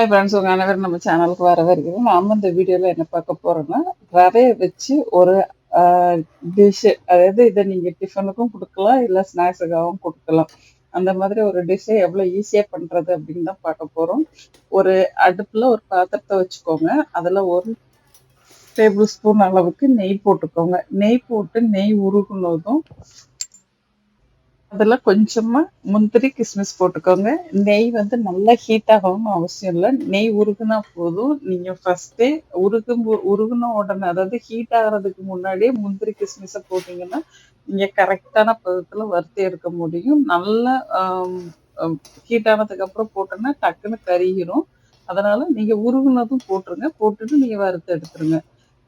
Hi friends உங்கள் அனைவரும் நம்ம சேனலுக்கு வர வரைக்கும் நாம இந்த வீடியோவில் என்ன பார்க்க போகிறோன்னா ரவையை வச்சு ஒரு டிஷ்ஷு அதாவது இதை நீங்கள் டிஃபனுக்கும் கொடுக்கலாம் இல்லை ஸ்நாக்ஸுக்காகவும் கொடுக்கலாம். அந்த மாதிரி ஒரு டிஷ்ஷை எவ்வளோ ஈஸியாக பண்ணுறது அப்படின்னு தான் பார்க்க போகிறோம் ஒரு அடுப்பில் ஒரு பாத்திரத்தை வச்சுக்கோங்க. அதில் ஒரு டேபிள் ஸ்பூன் அளவுக்கு நெய் போட்டுக்கோங்க. நெய் போட்டு நெய் உருகுனதும் அதில் கொஞ்சமாக முந்திரி கிஸ்மிஸ் போட்டுக்கோங்க. நெய் வந்து நல்லா ஹீட் ஆகணும்னு அவசியம் இல்லை. நெய் உருகுனா போதும். நீங்கள் ஃபஸ்ட்டே உருகும் உருகுன உடனே அதாவது ஹீட் ஆகிறதுக்கு முன்னாடியே முந்திரி கிஸ்மிஸை போட்டிங்கன்னா நீங்கள் கரெக்டான பதத்தில் வறுத்து எடுக்க முடியும். நல்லா ஹீட் ஆனதுக்கப்புறம் போட்டோன்னா டக்குன்னு கருகிரும். அதனால் நீங்கள் உருகுனதும் போட்டுருங்க. போட்டுட்டு நீங்கள் வறுத்து எடுத்துருங்க.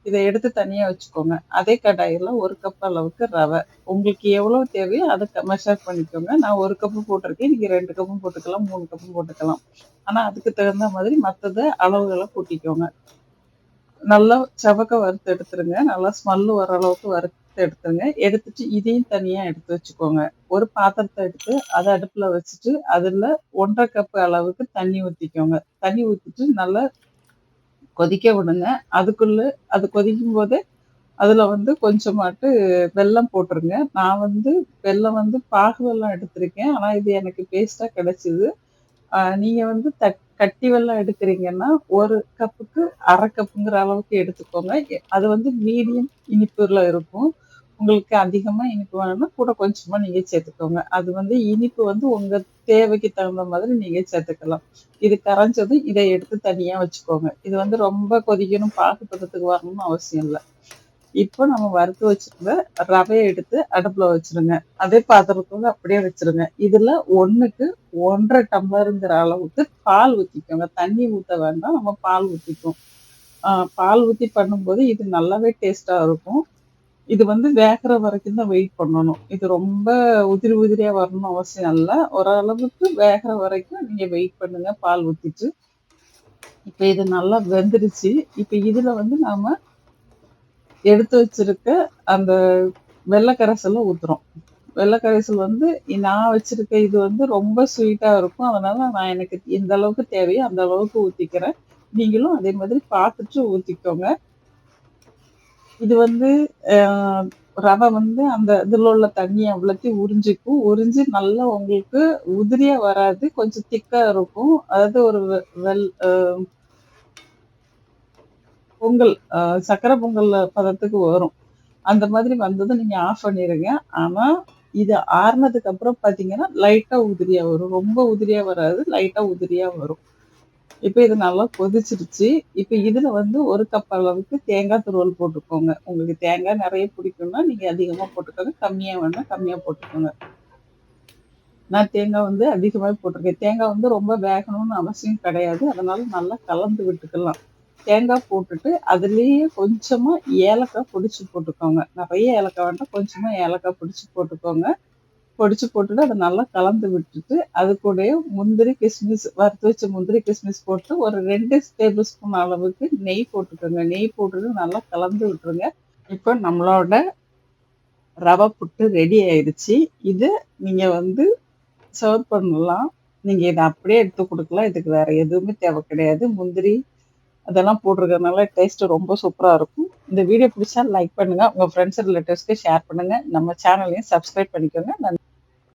இதை எடுத்து தனியாக வச்சுக்கோங்க. அதே கடாயில் ஒரு கப் அளவுக்கு ரவை. உங்களுக்கு எவ்வளோ தேவையோ அதை மெஷர் பண்ணிக்கோங்க. நான் ஒரு கப்பு போட்டிருக்கேன். நீங்கள் ரெண்டு கப்பும் போட்டுக்கலாம் மூணு கப்பும் போட்டுக்கலாம். ஆனால் அதுக்கு தகுந்த மாதிரி மற்றதை அளவுகளை கூட்டிக்கோங்க. நல்லா செவக்க வறுத்து எடுத்துருங்க. நல்லா ஸ்மெல்லு வர அளவுக்கு வறுத்து எடுத்துருங்க. எடுத்துட்டு இதையும் தனியாக எடுத்து வச்சுக்கோங்க. ஒரு பாத்திரத்தை எடுத்து அதை அடுப்பில் வச்சுட்டு அதில் ஒன்றரை கப்பு அளவுக்கு தண்ணி ஊற்றிக்கோங்க தண்ணி ஊற்றிட்டு நல்லா கொதிக்க விடுங்க. அதுக்குள்ள அது கொதிக்கும் போதே அதில் வந்து கொஞ்சமாட்டு வெல்லம் போட்டுருங்க. நான் வந்து வெல்லம் வந்து பாகு வெல்லம் எடுத்திருக்கேன். ஆனால் இது எனக்கு பேஸ்ட்டாக கிடச்சிது. நீங்கள் வந்து தட் கட்டி வெல்லம் எடுக்கிறீங்கன்னா ஒரு கப்புக்கு அரை கப்புங்கிற அளவுக்கு எடுத்துக்கோங்க. அது வந்து மீடியம் இனிப்புல இருக்கும். உங்களுக்கு அதிகமாக இனிப்பு வேணும்னா கூட கொஞ்சமாக நீங்கள் சேர்த்துக்கோங்க. அது வந்து இனிப்பு வந்து உங்கள் தேவைக்கு தகுந்த மாதிரி நீங்கள் சேர்த்துக்கலாம். இது கரைஞ்சதும் இதை எடுத்து தனியாக வச்சுக்கோங்க. இது வந்து ரொம்ப கொதிக்கணும் பாகு பதத்துக்கு வரணும்னு அவசியம் இல்லை. இப்போ நம்ம வறுத்து வச்சிருந்த ரவையை எடுத்து அடுப்புல வச்சிருங்க. அதே பாத்திரத்துல அப்படியே வச்சிருங்க. இதுல ஒண்ணுக்கு ஒன்றரை டம்ளருங்கிற அளவுக்கு பால் ஊத்திக்கோங்க. தண்ணி ஊத்த வேண்டாம் நம்ம பால் ஊத்திப்போம். பால் ஊற்றி பண்ணும்போது இது நல்லாவே டேஸ்ட்டாக இருக்கும். இது வந்து வேகிற வரைக்கும் தான் வெயிட் பண்ணணும். இது ரொம்ப உதிரி உதிரியா வரணும் அவசியம் இல்லை. ஓரளவுக்கு வேகிற வரைக்கும் நீங்க வெயிட் பண்ணுங்க. பால் ஊத்திட்டு. இப்ப இது நல்லா வெந்துருச்சு. இப்ப இதுல வந்து நாம எடுத்து வச்சிருக்க அந்த வெள்ளைக்கரைசல ஊத்துறோம். வெள்ளைக்கரைசல் வந்து நான் வச்சிருக்க இது வந்து ரொம்ப ஸ்வீட்டா இருக்கும். அதனால நான் எனக்கு எந்த அளவுக்கு தேவையோ அந்த அளவுக்கு ஊத்திக்கிறேன். நீங்களும் அதே மாதிரி பார்த்துட்டு ஊத்திக்கோங்க. இது வந்து ரவை வந்து அந்த இதில் உள்ள தண்ணியை அவ்வளோத்தையும் உறிஞ்சிக்கும். உறிஞ்சி நல்லா உங்களுக்கு உதிரியா வராது. கொஞ்சம் திக்கா இருக்கும். அதாவது ஒரு வெல் பொங்கல் சக்கரை பொங்கல் பதத்துக்கு வரும். அந்த மாதிரி வந்ததும் நீங்க ஆஃப் பண்ணிடுங்க ஆனா இது ஆறுனதுக்கு அப்புறம் பாத்தீங்கன்னா லைட்டா உதிரியா வரும். ரொம்ப உதிரியா வராது. லைட்டா உதிரியா வரும். இப்போ இது நல்லா கொதிச்சிருச்சு. இப்போ இதுல வந்து ஒரு கப் அளவுக்கு தேங்காய் துருவல் போட்டுக்கோங்க. உங்களுக்கு தேங்காய் நிறைய பிடிக்கும்னா நீங்க அதிகமா போட்டுக்கோங்க. கம்மியா வேணா கம்மியா போட்டுக்கோங்க. நான் தேங்காய் வந்து அதிகமாக போட்டிருக்கேன். தேங்காய் வந்து ரொம்ப வேகணும்னு அவசியம் கிடையாது. அதனால நல்லா கலந்து விட்டுக்கலாம். தேங்காய் போட்டுட்டு அதுலேயே கொஞ்சமா ஏலக்காய் பிடிச்சி போட்டுக்கோங்க. நிறைய ஏலக்காய் வேண்டாம் கொஞ்சமா ஏலக்காய் பிடிச்சி போட்டுக்கோங்க. பொடிச்சு போட்டுட்டு அதை நல்லா கலந்து விட்டுட்டு அது கூட முந்திரி கிஸ்மிஸ் வறுத்து வச்ச முந்திரி கிஸ்மிஸ் போட்டு ஒரு ரெண்டு டேபிள் ஸ்பூன் அளவுக்கு நெய் போட்டுக்கோங்க. நெய் போட்டுட்டு நல்லா கலந்து விட்டுருங்க. இப்போ நம்மளோட ரவை புட்டு ரெடி ஆயிடுச்சு இது நீங்கள் வந்து சர்வ் பண்ணலாம். நீங்கள் இதை அப்படியே எடுத்து கொடுக்கலாம். இதுக்கு வேறு எதுவுமே தேவை கிடையாது. முந்திரி அதெல்லாம் போட்டிருக்கிறதுனால டேஸ்ட்டு ரொம்ப சூப்பராக இருக்கும். இந்த வீடியோ பிடிச்சா லைக் பண்ணுங்க. உங்க ஃப்ரெண்ட்ஸ் ரிலேட்டிவ்ஸ்க்கு ஷேர் பண்ணுங்க. நம்ம சேனலையும் சப்ஸ்கிரைப் பண்ணிக்கோங்க. நன்றி.